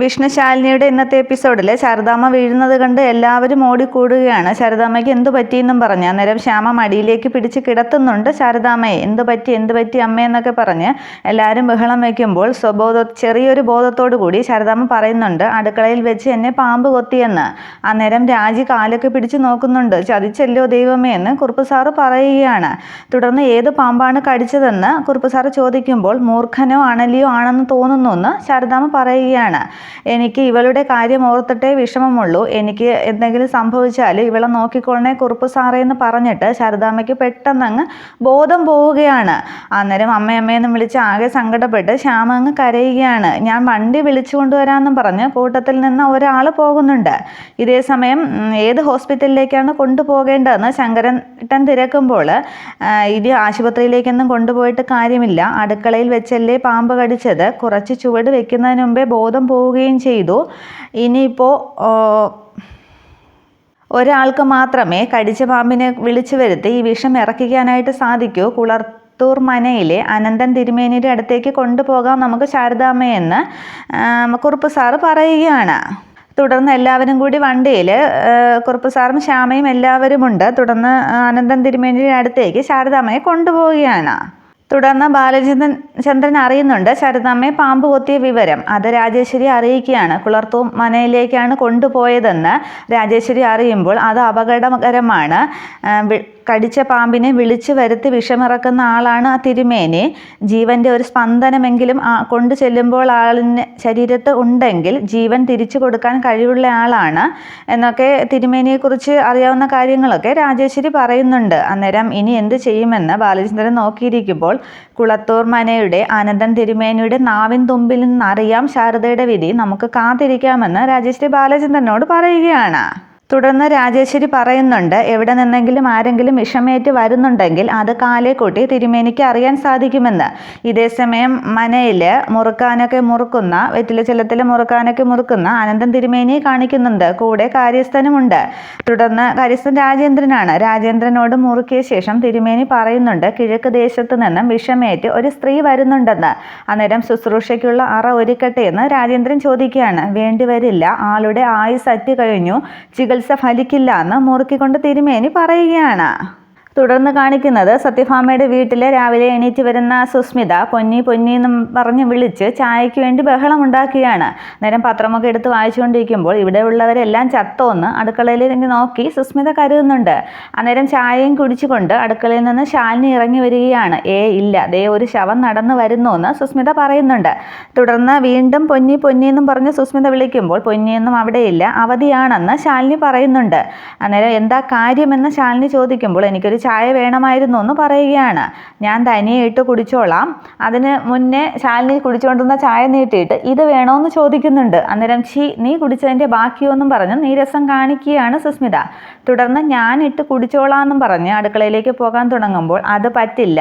വിഷ്ണുശാലിനിയുടെ ഇന്നത്തെ എപ്പിസോഡിൽ ശാരദാമ്മ വീഴുന്നത് കണ്ട് എല്ലാവരും ഓടിക്കൂടുകയാണ്. ശാരദാമ്മയ്ക്ക് എന്തു പറ്റിയെന്നും പറഞ്ഞ്. അന്നേരം ശ്യാമ മടിയിലേക്ക് പിടിച്ച് കിടത്തുന്നുണ്ട് ശാരദാമ്മയെ. എന്ത് പറ്റി? എന്ത് പറ്റി അമ്മയെന്നൊക്കെ പറഞ്ഞ് എല്ലാവരും ബഹളം വയ്ക്കുമ്പോൾ സ്വബോധ ചെറിയൊരു ബോധത്തോടു കൂടി ശാരദാമ്മ പറയുന്നുണ്ട് അടുക്കളയിൽ വെച്ച് എന്നെ പാമ്പ് കൊത്തിയെന്ന്. അന്നേരം രാജി കാലൊക്കെ പിടിച്ച് നോക്കുന്നുണ്ട്. ചതിച്ചല്ലോ ദൈവമേ എന്ന് കുറുപ്പ് സാറ് പറയുകയാണ്. തുടർന്ന് ഏത് പാമ്പാണ് കടിച്ചതെന്ന് കുറുപ്പ് സാറ് ചോദിക്കുമ്പോൾ മൂർഖനോ അണലിയോ ആണെന്ന് തോന്നുന്നു എന്ന് ശാരദാമ്മ പറയുകയാണ്. എനിക്ക് ഇവളുടെ കാര്യം ഓർത്തിട്ടേ വിഷമമുള്ളൂ. എനിക്ക് എന്തെങ്കിലും സംഭവിച്ചാൽ ഇവളെ നോക്കിക്കൊള്ളണേ കുറുപ്പ് സാറേ എന്ന് പറഞ്ഞിട്ട് ശാരദാമ്മയ്ക്ക് പെട്ടെന്ന് അങ്ങ് ബോധം പോവുകയാണ്. അന്നേരം അമ്മയമ്മയെന്ന് വിളിച്ച് ആകെ സങ്കടപ്പെട്ട് ശ്യാമ അങ്ങ് കരയുകയാണ്. ഞാൻ വണ്ടി വിളിച്ചു കൊണ്ടുവരാമെന്നും പറഞ്ഞ് കൂട്ടത്തിൽ നിന്ന് ഒരാൾ പോകുന്നുണ്ട്. ഇതേ സമയം ഏത് ഹോസ്പിറ്റലിലേക്കാണ് കൊണ്ടുപോകേണ്ടതെന്ന് ശങ്കരൻ ഇട്ടൻ തിരക്കുമ്പോൾ ഇത് ആശുപത്രിയിലേക്കൊന്നും കൊണ്ടുപോയിട്ട് കാര്യമില്ല. അടുക്കളയിൽ വെച്ചല്ലേ പാമ്പ് കടിച്ചത്. കുറച്ച് ചുവട് വെക്കുന്നതിന് മുമ്പേ ബോധം പോവുകയും ചെയ്തു. ഇനിയിപ്പോൾ ഒരാൾക്ക് മാത്രമേ കടിച്ച പാമ്പിനെ വിളിച്ചു വരുത്തി ഈ വിഷം ഇറക്കിക്കാനായിട്ട് സാധിക്കൂ. കുളർത്തൂർ മനയിലെ അനന്തൻ തിരുമേനിയുടെ അടുത്തേക്ക് കൊണ്ടുപോകാം നമുക്ക് ശാരദാമ്മയെന്ന് കുറുപ്പ് സാറ് പറയുകയാണ്. തുടർന്ന് എല്ലാവരും കൂടി വണ്ടിയിൽ കുറുപ്പ് സാറും ശ്യാമയും എല്ലാവരുമുണ്ട്. തുടർന്ന് അനന്തൻ തിരുമേനിയുടെ അടുത്തേക്ക് ശാരദാമ്മയെ കൊണ്ടുപോവുകയാണ്. തുടർന്ന് ബാലചന്ദ്രൻ ചന്ദ്രൻ അറിയുന്നുണ്ട്. ശരതമ്മയെ പാമ്പ് കൊത്തിയ വിവരം അത് രാജേശ്വരി അറിയിക്കുകയാണ്. കുളർത്തു മനയിലേക്കാണ് കൊണ്ടുപോയതെന്ന് രാജേശ്വരി അറിയുമ്പോൾ അത് അപകടകരമാണ്. കടിച്ച പാമ്പിനെ വിളിച്ചു വരുത്തി വിഷമിറക്കുന്ന ആളാണ് ആ തിരുമേനി. ജീവന്റെ ഒരു സ്പന്ദനമെങ്കിലും ആ കൊണ്ടു ചെല്ലുമ്പോൾ ആളിന് ശരീരത്ത് ഉണ്ടെങ്കിൽ ജീവൻ തിരിച്ചു കൊടുക്കാൻ കഴിവുള്ള ആളാണ് എന്നൊക്കെ തിരുമേനിയെക്കുറിച്ച് അറിയാവുന്ന കാര്യങ്ങളൊക്കെ രാജേശ്വരി പറയുന്നുണ്ട്. അന്നേരം ഇനി എന്ത് ചെയ്യുമെന്ന് ബാലചന്ദ്രൻ നോക്കിയിരിക്കുമ്പോൾ കുളത്തൂർ മനയുടെ ആനന്ദൻ തിരുമേനിയുടെ നാവിൻ തുമ്പിൽ നിന്നറിയാം ശാരദയുടെ വിധി നമുക്ക് കാത്തിരിക്കാമെന്ന് രാജേശ്വരി ബാലചന്ദ്രനോട് പറയുകയാണ്. തുടർന്ന് രാജേശ്വരി പറയുന്നുണ്ട് എവിടെ നിന്നെങ്കിലും ആരെങ്കിലും വിഷമേറ്റ് വരുന്നുണ്ടെങ്കിൽ അത് കാലെ കൂട്ടി തിരുമേനിക്ക് അറിയാൻ സാധിക്കുമെന്ന്. ഇതേസമയം മനയിൽ മുറുക്കാനൊക്കെ മുറുക്കുന്ന വെറ്റില ചെല്ലത്തിൽ മുറുക്കാനൊക്കെ മുറുക്കുന്ന അനന്തൻ തിരുമേനിയെ കാണിക്കുന്നുണ്ട്. കൂടെ കാര്യസ്ഥനുമുണ്ട്. തുടർന്ന് കാര്യസ്ഥൻ രാജേന്ദ്രനാണ്. രാജേന്ദ്രനോട് മുറുക്കിയ ശേഷം തിരുമേനി പറയുന്നുണ്ട് കിഴക്ക് ദേശത്ത് നിന്നും വിഷമേറ്റ് ഒരു സ്ത്രീ വരുന്നുണ്ടെന്ന്. അന്നേരം ശുശ്രൂഷയ്ക്കുള്ള അറ ഒരുക്കട്ടെ എന്ന് രാജേന്ദ്രൻ ചോദിക്കുകയാണ്. വേണ്ടിവരില്ല. ആളുടെ ആയുസ് അറ്റ് കഴിഞ്ഞു. ചികിത്സ ഫലിക്കില്ല എന്ന് മുറുക്കിക്കൊണ്ട് തിരുമേനി പറയുകയാണ്. തുടർന്ന് കാണിക്കുന്നത് സത്യഭാമയുടെ വീട്ടിലെ രാവിലെ എണീറ്റ് വരുന്ന സുസ്മിത പൊന്നി പൊന്നി എന്ന് പറഞ്ഞ് വിളിച്ച് ചായയ്ക്ക് വേണ്ടി ബഹളം ഉണ്ടാക്കുകയാണ്. നേരം പത്രമൊക്കെ എടുത്ത് വായിച്ചുകൊണ്ടിരിക്കുമ്പോൾ ഇവിടെ ഉള്ളവരെല്ലാം ചത്തോന്ന് അടുക്കളയിലേക്ക് നോക്കി സുസ്മിത കരുതുന്നുണ്ട്. അന്നേരം ചായയും കുടിച്ചുകൊണ്ട് അടുക്കളയിൽ നിന്ന് ശാലിനി ഇറങ്ങി വരികയാണ്. ഏ ഇല്ല. ദേ ഒരു ശവം നടന്നു വരുന്നു എന്ന് സുസ്മിത പറയുന്നുണ്ട്. തുടർന്ന് വീണ്ടും പൊന്നി പൊന്നി എന്നും പറഞ്ഞ് സുസ്മിത വിളിക്കുമ്പോൾ പൊന്നിയൊന്നും അവിടെയില്ല അവധിയാണെന്ന് ശാലിനി പറയുന്നുണ്ട്. അന്നേരം എന്താ കാര്യമെന്ന് ശാലിനി ചോദിക്കുമ്പോൾ എനിക്കൊരു ചായ വേണമായിരുന്നു എന്ന് പറയുകയാണ്. ഞാൻ തനിയെ ഇട്ട് കുടിച്ചോളാം. അതിന് മുന്നേ ശാലിനി കുടിച്ചുകൊണ്ടിരുന്ന ചായ നീട്ടിയിട്ട് ഇത് വേണമെന്ന് ചോദിക്കുന്നുണ്ട്. അന്നേരം ചി നീ കുടിച്ചതിന്റെ ബാക്കിയൊന്നും പറഞ്ഞ് നീരസം കാണിക്കുകയാണ് സുസ്മിത. തുടർന്ന് ഞാൻ ഇട്ട് കുടിച്ചോളാം എന്നും പറഞ്ഞ് അടുക്കളയിലേക്ക് പോകാൻ തുടങ്ങുമ്പോൾ അത് പറ്റില്ല.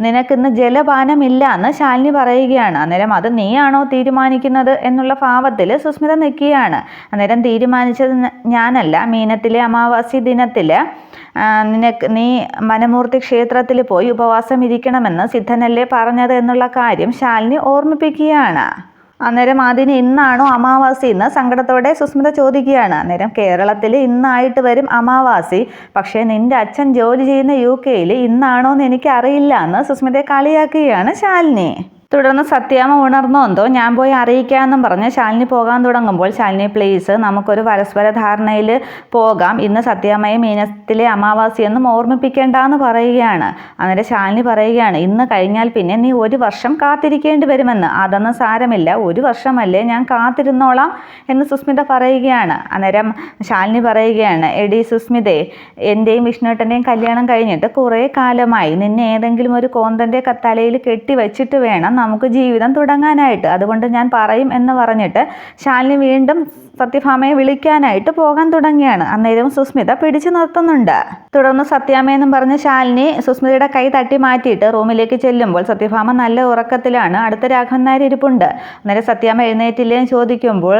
നിനക്കിന്ന് ജലപാനമില്ല എന്ന് ശാലിനി പറയുകയാണ്. അന്നേരം അത് നീയാണോ തീരുമാനിക്കുന്നത് എന്നുള്ള ഭാവത്തിൽ സുസ്മിത നിൽക്കുകയാണ്. അന്നേരം തീരുമാനിച്ചത് ഞാനല്ല. മീനത്തിലെ അമാവാസി ദിനത്തിൽ നിനക്ക് നീ മനമൂർത്തി ക്ഷേത്രത്തിൽ പോയി ഉപവാസം ഇരിക്കണമെന്ന് സിദ്ധനല്ലേ പറഞ്ഞത് എന്നുള്ള കാര്യം ശാലിനി ഓർമ്മിപ്പിക്കുകയാണ്. അന്നേരം അതിന് ഇന്നാണോ അമാവാസി എന്ന് സങ്കടത്തോടെ സുസ്മിത ചോദിക്കുകയാണ്. അന്നേരം കേരളത്തിൽ ഇന്നായിട്ട് വരും അമാവാസി. പക്ഷേ നിന്റെ അച്ഛൻ ജോലി ചെയ്യുന്ന യു കെയിൽ ഇന്നാണോ എന്ന് എനിക്ക് അറിയില്ല എന്ന് സുസ്മിതയെ കളിയാക്കുകയാണ് ശാലിനി. തുടർന്ന് സത്യാമ്മ ഉണർന്നോ എന്തോ ഞാൻ പോയി അറിയിക്കാമെന്നും പറഞ്ഞ് ശാലിനി പോകാൻ തുടങ്ങുമ്പോൾ ശാലിനി പ്ലീസ് നമുക്കൊരു പരസ്പര ധാരണയിൽ പോകാം. ഇന്ന് സത്യാമ്മയെ മീനത്തിലെ അമാവാസി എന്നും ഓർമ്മിപ്പിക്കേണ്ടെന്ന് പറയുകയാണ്. അന്നേരം ശാലിനി പറയുകയാണ് ഇന്ന് കഴിഞ്ഞാൽ പിന്നെ നീ ഒരു വർഷം കാത്തിരിക്കേണ്ടി വരുമെന്ന്. അതൊന്നും സാരമില്ല. ഒരു വർഷമല്ലേ ഞാൻ കാത്തിരുന്നോളാം എന്ന് സുസ്മിത പറയുകയാണ്. അന്നേരം ശാലിനി പറയുകയാണ് എടി സുസ്മിതേ എന്റെയും വിഷ്ണുട്ടന്റെയും കല്യാണം കഴിഞ്ഞിട്ട് കുറേ കാലമായി. നിന്നെ ഏതെങ്കിലും ഒരു കോന്തന്റെ തലയിൽ കെട്ടി വെച്ചിട്ട് വേണം നമുക്ക് ജീവിതം തുടങ്ങാനായിട്ട്. അതുകൊണ്ട് ഞാൻ പറയും എന്ന് പറഞ്ഞിട്ട് ശാലിനി വീണ്ടും സത്യഭാമയെ വിളിക്കാനായിട്ട് പോകാൻ തുടങ്ങിയാണ് അന്നേരം സുസ്മിത പിടിച്ചു നിർത്തുന്നുണ്ട്. തുടർന്ന് സത്യാമയെന്നും പറഞ്ഞ് ശാലിനി സുസ്മിതയുടെ കൈ തട്ടി മാറ്റിയിട്ട് റൂമിലേക്ക് ചെല്ലുമ്പോൾ സത്യഭാമ നല്ല ഉറക്കത്തിലാണ്. അടുത്ത രാഘവൻ നായർ ഇരിപ്പുണ്ട്. അന്നേരം സത്യാമ എഴുന്നേറ്റില്ലേ എന്ന് ചോദിക്കുമ്പോൾ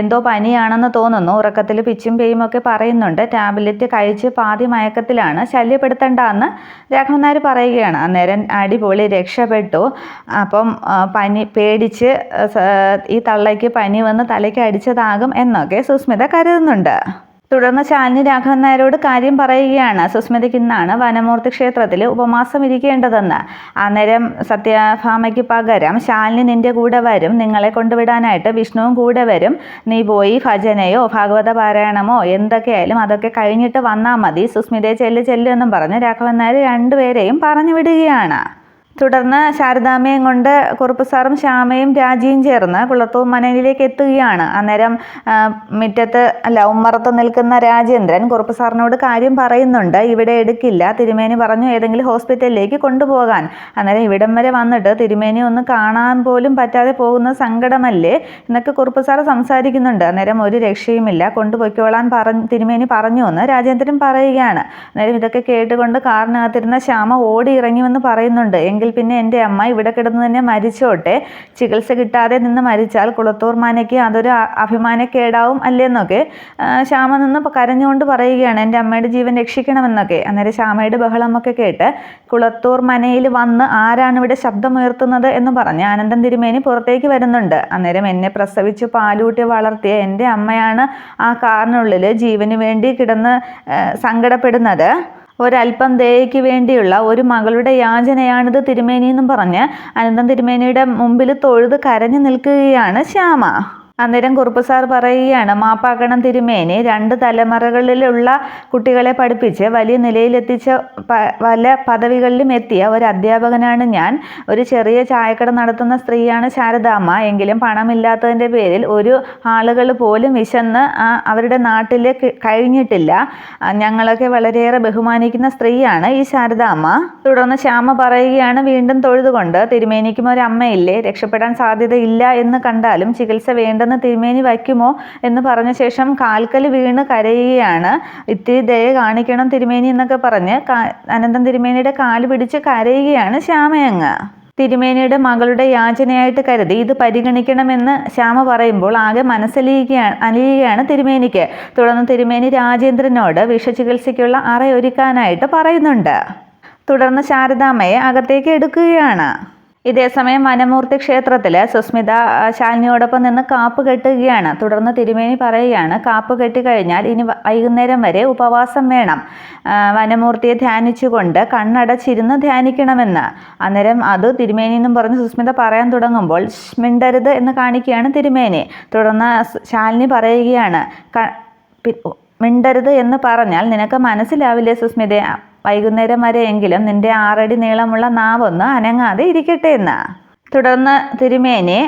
എന്തോ പനിയാണെന്ന് തോന്നുന്നു. ഉറക്കത്തിൽ പിച്ചും പേയും ഒക്കെ പറയുന്നുണ്ട്. ടാബ്ലറ്റ് കഴിച്ച് പാതി മയക്കത്തിലാണ് ശല്യപ്പെടുത്തണ്ടെന്ന് രാഘവൻ നായർ പറയുകയാണ്. അന്നേരം അടിപൊളി രക്ഷപ്പെട്ടു. അപ്പം പനി പേടിച്ച് ഈ തള്ളയ്ക്ക് പനി വന്ന് തലയ്ക്ക് അടിച്ചതാകും എന്നൊക്കെ സുസ്മിത കരുതുന്നുണ്ട്. തുടർന്ന് ശാലിനി രാഘവൻ നായരോട് കാര്യം പറയുകയാണ്. സുസ്മിതയ്ക്ക് ഇന്നാണ് വനമൂർത്തി ക്ഷേത്രത്തിൽ ഉപമാസം ഇരിക്കേണ്ടതെന്ന്. അന്നേരം സത്യഭാമയ്ക്ക് പകരം ശാലിനി നിന്റെ കൂടെ വരും. നിങ്ങളെ കൊണ്ടുവിടാനായിട്ട് വിഷ്ണുവും കൂടെ വരും. നീ പോയി ഭജനയോ ഭാഗവത പാരായണമോ എന്തൊക്കെയായാലും അതൊക്കെ കഴിഞ്ഞിട്ട് വന്നാൽ മതി. സുസ്മിതയെ ചെല്ല് ചെല്ലു എന്നും പറഞ്ഞ് രാഘവൻ നായർ രണ്ടുപേരെയും പറഞ്ഞു വിടുകയാണ്. തുടർന്ന് ശാരദാമ്മയും കൊണ്ട് കുറുപ്പ് സാറും ശ്യാമയും രാജിയും ചേർന്ന് കുളത്തൂർ മനയിലേക്ക് എത്തുകയാണ്. അന്നേരം മുറ്റത്ത് അല്ല നിൽക്കുന്ന രാജേന്ദ്രൻ കുറുപ്പ് സാറിനോട് കാര്യം പറയുന്നുണ്ട്. ഇവിടെ എടുക്കില്ല. തിരുമേനി പറഞ്ഞു ഏതെങ്കിലും ഹോസ്പിറ്റലിലേക്ക് കൊണ്ടുപോകാൻ. അന്നേരം ഇവിടം വരെ വന്നിട്ട് തിരുമേനി ഒന്ന് കാണാൻ പോലും പറ്റാതെ പോകുന്ന സങ്കടമല്ലേ എന്നൊക്കെ കുറുപ്പ് സാറ് സംസാരിക്കുന്നുണ്ട്. അന്നേരം ഒരു രക്ഷയുമില്ല. കൊണ്ടുപോയിക്കോളാൻ പറഞ്ഞ് തിരുമേനി പറഞ്ഞു എന്ന് രാജേന്ദ്രൻ പറയുകയാണ്. അന്നേരം ഇതൊക്കെ കേട്ടുകൊണ്ട് കാറിനകത്തിരുന്ന ശ്യാമ ഓടി ഇറങ്ങിവെന്ന് പറയുന്നുണ്ട്. എങ്കിൽ എങ്കിൽ പിന്നെ എന്റെ അമ്മ ഇവിടെ കിടന്ന് തന്നെ മരിച്ചോട്ടെ. ചികിത്സ കിട്ടാതെ നിന്ന് മരിച്ചാൽ കുളത്തൂർ മാനയ്ക്ക് അതൊരു അഭിമാനക്കേടാവും അല്ലേന്നൊക്കെ ശ്യാമ നിന്ന് കരഞ്ഞുകൊണ്ട് പറയുകയാണ്. എന്റെ അമ്മയുടെ ജീവൻ രക്ഷിക്കണമെന്നൊക്കെ. അന്നേരം ശ്യാമയുടെ ബഹളമൊക്കെ കേട്ട് കുളത്തൂർ മനയിൽ വന്ന് ആരാണ് ഇവിടെ ശബ്ദമുയർത്തുന്നത് എന്ന് പറഞ്ഞ് ആനന്ദൻ തിരുമേനി പുറത്തേക്ക് വരുന്നുണ്ട്. അന്നേരം എന്നെ പ്രസവിച്ച് പാലൂട്ടി വളർത്തിയ എന്റെ അമ്മയാണ് ആ കാറിനുള്ളിൽ ജീവന് വേണ്ടി കിടന്ന് സങ്കടപ്പെടുന്നത്. ഒരല്പം ദയയ്ക്ക് വേണ്ടിയുള്ള ഒരു മകളുടെ യാചനയാണിത് തിരുമേനി എന്നും പറഞ്ഞ് അനന്തം തിരുമേനിയുടെ മുമ്പിൽ തൊഴുത് കരഞ്ഞു നിൽക്കുകയാണ് ശ്യാമ. അന്നേരം കുറുപ്പ് സാർ പറയുകയാണ് മാപ്പാക്കണം തിരുമേനി. രണ്ട് തലമുറകളിലുള്ള കുട്ടികളെ പഠിപ്പിച്ച് വലിയ നിലയിലെത്തിച്ച പല പദവികളിലും എത്തിയ ഒരു അധ്യാപകനാണ് ഞാൻ. ഒരു ചെറിയ ചായക്കട നടത്തുന്ന സ്ത്രീയാണ് ശാരദാമ്മ. എങ്കിലും പണമില്ലാത്തതിന്റെ പേരിൽ ഒരു ആളുകൾ പോലും വിശന്ന് അവരുടെ നാട്ടിൽ കഴിഞ്ഞിട്ടില്ല. ഞങ്ങളൊക്കെ വളരെയേറെ ബഹുമാനിക്കുന്ന സ്ത്രീയാണ് ഈ ശാരദാമ്മ. തുടർന്ന് ശ്യാമ പറയുകയാണ് വീണ്ടും തൊഴുതുകൊണ്ട് തിരുമേനിക്കും ഒരു അമ്മയില്ലേ. രക്ഷപ്പെടാൻ സാധ്യതയില്ല എന്ന് കണ്ടാലും ചികിത്സ വേണ്ട പെട്ടെന്ന് തിരുമേനി വയ്ക്കുമോ എന്ന് പറഞ്ഞ ശേഷം കാൽക്കൽ വീണ് കരയുകയാണ്. ഇത്തിരി ദയ കാണിക്കണം തിരുമേനി എന്നൊക്കെ പറഞ്ഞ് അനന്തൻ തിരുമേനിയുടെ കാൽ പിടിച്ച് കരയുകയാണ് ശ്യാമയങ്ങ്. തിരുമേനിയുടെ മകളുടെ യാചനയായിട്ട് കരുതി ഇത് പരിഗണിക്കണമെന്ന് ശ്യാമ പറയുമ്പോൾ ആകെ മനസ്സലിയുകയാണ് അലിയുകയാണ് തിരുമേനിക്ക്. തുടർന്ന് തിരുമേനി രാജേന്ദ്രനോട് വിഷചികിത്സയ്ക്കുള്ള അറയൊരുക്കാനായിട്ട് പറയുന്നുണ്ട്. തുടർന്ന് ശാരദാമ്മയെ അകത്തേക്ക് എടുക്കുകയാണ്. ഇതേസമയം വനമൂർത്തി ക്ഷേത്രത്തിൽ സുസ്മിത ശാലിനിയോടൊപ്പം നിന്ന് കാപ്പ് കെട്ടുകയാണ്. തുടർന്ന് തിരുമേനി പറയുകയാണ് കാപ്പ് കെട്ടിക്കഴിഞ്ഞാൽ ഇനി വൈകുന്നേരം വരെ ഉപവാസം വേണം. വനമൂർത്തിയെ ധ്യാനിച്ചുകൊണ്ട് കണ്ണടച്ചിരുന്ന് ധ്യാനിക്കണമെന്ന്. അന്നേരം അത് തിരുമേനി എന്നും പറഞ്ഞ് സുസ്മിത പറയാൻ തുടങ്ങുമ്പോൾ മിണ്ടരുത് എന്ന് കാണിക്കുകയാണ് തിരുമേനി. തുടർന്ന് ശാലിനി പറയുകയാണ് മിണ്ടരുത് എന്ന് പറഞ്ഞാൽ നിനക്ക് മനസ്സിലാവില്ലേ സുസ്മിത? വൈകുന്നേരം വരെയെങ്കിലും നിന്റെ ആറടി നീളമുള്ള നാവൊന്ന് അനങ്ങാതെ ഇരിക്കട്ടെ എന്ന്. തുടർന്ന് തിരുമേനി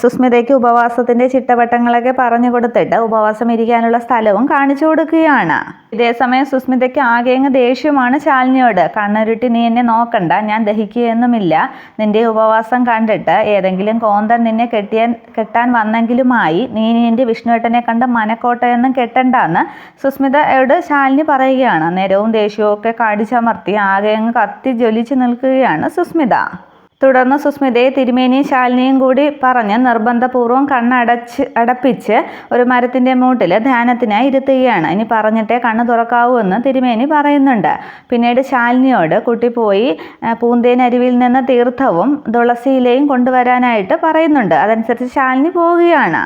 സുസ്മിതയ്ക്ക് ഉപവാസത്തിന്റെ ചിട്ടവട്ടങ്ങളൊക്കെ പറഞ്ഞു കൊടുത്തിട്ട് ഉപവാസം ഇരിക്കാനുള്ള സ്ഥലവും കാണിച്ചു കൊടുക്കുകയാണ്. ഇതേസമയം സുസ്മിതയ്ക്ക് ആകെങ്ങ് ദേഷ്യമാണ് ശാലിനിയോട് കണ്ണുരുട്ടി നീ എന്നെ നോക്കണ്ട ഞാൻ ദഹിക്കുകയൊന്നുമില്ല. നിന്റെ ഉപവാസം കണ്ടിട്ട് ഏതെങ്കിലും കോന്തൻ നിന്നെ കെട്ടിയാൻ കെട്ടാൻ വന്നെങ്കിലുമായി നീ നിന്റെ വിഷ്ണുവേട്ടനെ കണ്ട് മനക്കോട്ടയൊന്നും കെട്ടണ്ടെന്ന് സുസ്മിതയോട് ശാലിനി പറയുകയാണ്. നേരവും ദേഷ്യവും ഒക്കെ കാടിച്ചമർത്തി ആകെ അങ്ങ് കത്തി ജ്വലിച്ചു നിൽക്കുകയാണ് സുസ്മിത. തുടർന്ന് സുസ്മിതയെ തിരുമേനിയും ശാലിനിയും കൂടി പറഞ്ഞ് നിർബന്ധപൂർവം കണ്ണടച്ച് അടപ്പിച്ച് ഒരു മരത്തിന്റെ മൂട്ടിൽ ധ്യാനത്തിനായി ഇരുത്തുകയാണ്. ഇനി പറഞ്ഞിട്ടേ കണ്ണ് തുറക്കാവൂ എന്ന് തിരുമേനി പറയുന്നുണ്ട്. പിന്നീട് ശാലിനിയോട് കുട്ടി പോയി പൂന്തേനരുവിൽ നിന്ന് തീർത്ഥവും തുളസിയിലെയും കൊണ്ടുവരാനായിട്ട് പറയുന്നുണ്ട്. അതനുസരിച്ച് ശാലിനി പോവുകയാണ്.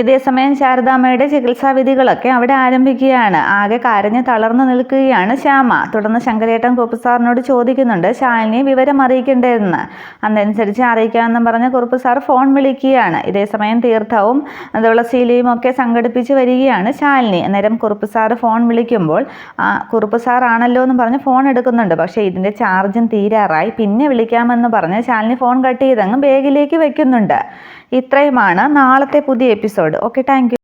ഇതേസമയം ശാരദാമ്മയുടെ ചികിത്സാവിധികളൊക്കെ അവിടെ ആരംഭിക്കുകയാണ്. ആകെ കരഞ്ഞ് തളർന്നു നിൽക്കുകയാണ് ശ്യാമ. തുടർന്ന് ശങ്കരേട്ടൻ കുറുപ്പ് സാറിനോട് ചോദിക്കുന്നുണ്ട് ശാലിനിയെ വിവരം അറിയിക്കേണ്ടതെന്ന് അതനുസരിച്ച് അറിയിക്കാമെന്ന് പറഞ്ഞ് കുറുപ്പ് സാർ ഫോൺ വിളിക്കുകയാണ്. ഇതേസമയം തീർത്ഥവും തുളസിയിലയും ഒക്കെ സംഘടിപ്പിച്ച് വരികയാണ് ശാലിനി. അന്നേരം കുറുപ്പ് ഫോൺ വിളിക്കുമ്പോൾ കുറുപ്പ് സാർ ആണല്ലോ എന്ന് പറഞ്ഞ് ഫോൺ എടുക്കുന്നുണ്ട്. പക്ഷേ ഇതിന്റെ ചാർജും തീരാറായി. പിന്നെ വിളിക്കാമെന്ന് പറഞ്ഞ് ശാലിനി ഫോൺ കട്ട് ചെയ്തങ്ങ് ബാഗിലേക്ക് വെക്കുന്നുണ്ട്. ഇത്രയുമാണ് നാളത്തെ പുതിയ എപ്പിസോഡ്. Okay thank